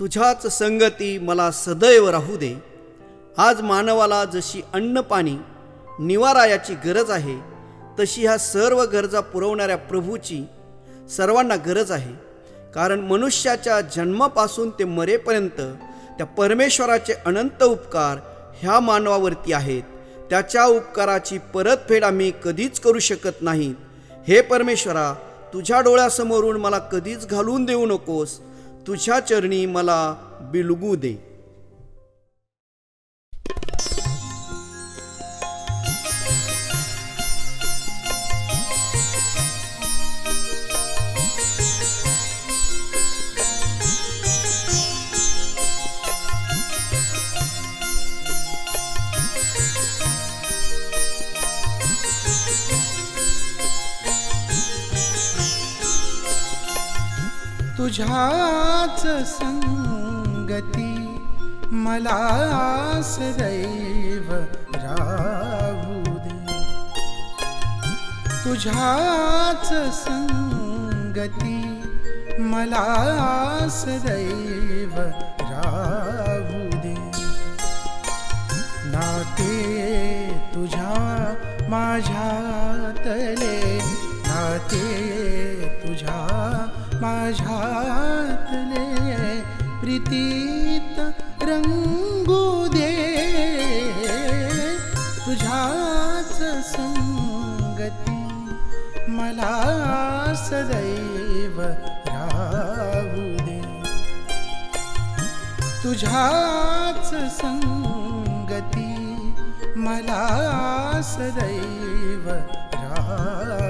तुझ्याच संगती मला सदैव राहू दे. आज मानवाला जशी अन्न पाणी निवारा याची गरज आहे तशी ह्या सर्व गरजा पुरवणाऱ्या प्रभूची सर्वांना गरज आहे. कारण मनुष्याच्या जन्मापासून ते मरेपर्यंत त्या परमेश्वराचे अनंत उपकार ह्या मानवावरती आहेत. त्याच्या उपकाराची परतफेड आम्ही कधीच करू शकत नाही. हे परमेश्वरा तुझ्या डोळ्यासमोरून मला कधीच घालून देऊ नकोस. तुझ्या चरणी मला बिलगू दे. तुझ्याच संगती मला सदैव राहू दे. तुझ्याच संगती मला सदैव राहू दे. नाते तुझ्या माझ्या प्रीतीत रंगू दे. तुझ्याच संगती मला सदैव राहू दे. तुझ्याच संगती मला सदैव राहू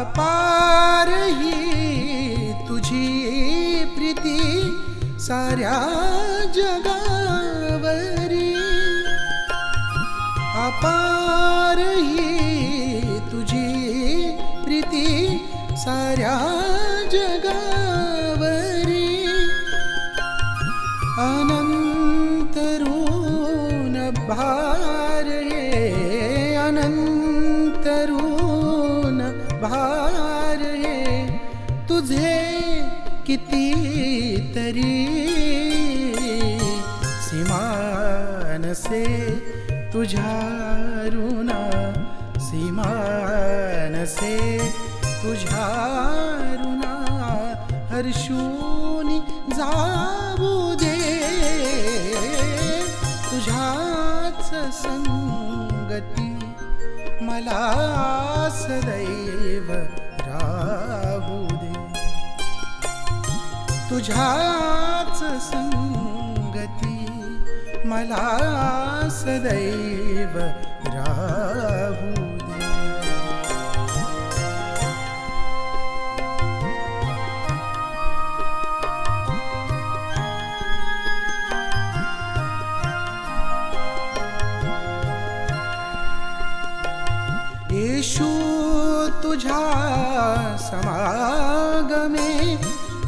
अपार ही तुझी प्रीती साऱ्या जगावरी. अपार ही तुझी प्रीती साऱ्या किती तरी सीमानसे तुझ्या ऋणा सीमानसे तुझ्या ऋणा हर्षूनी जाऊ दे। तुझ्याच संगती मला सदैव राहू तुझ्याच संगती मला सदैव राहू येशू तुझ्या समागमे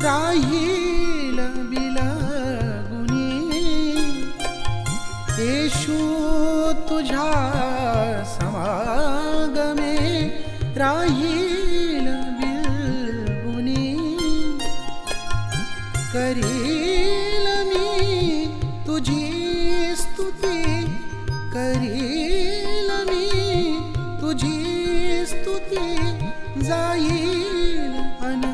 राहील बिलगुनी. येशू तुझ्या समागमे राहील बिलगुनी. करील मी तुझी स्तुती. करील मी तुझी स्तुती. जाईल आनंदुनी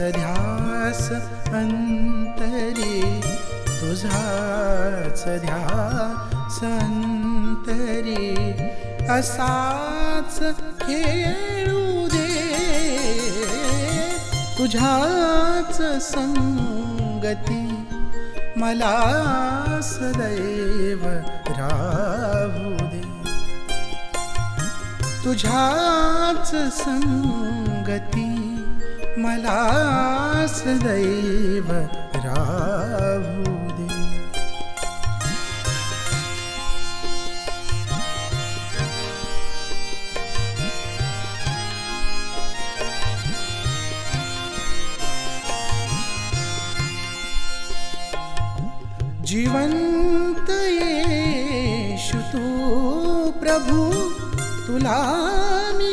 ध्यास अंतरी तुझाच ध्यास अंतरी. असाच खेळू दे तुझ्याच संगती. मला सदैव राहू दे. तुझ्याच संगती. मला सदैव राहू दे. जिवंत येशु तू प्रभू तुला मी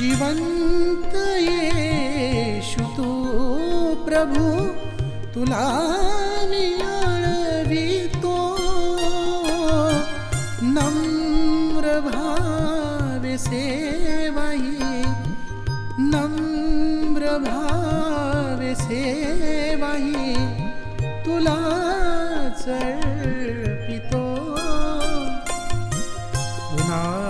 जिवंत येशु तू प्रभू तुला निळवितो नम्र भावे सेवाई नम्र भावे सेवाई तुला चळपितो. पुन्हा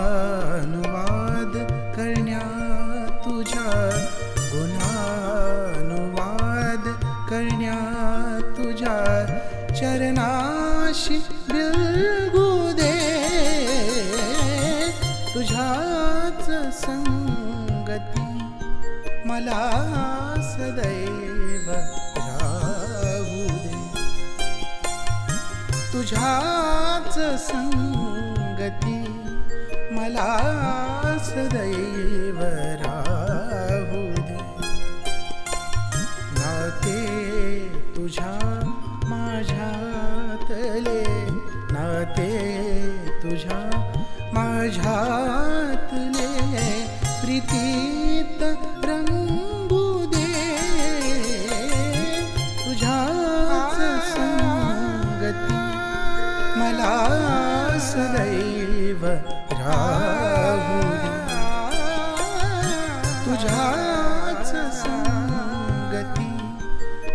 मला सदैव राहू दे तुझ्याच संगती मला सदैव राहू दे नाते तुझ्या माझ्यातले नाते तुझ्या माझ्यातले प्रीती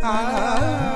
Hare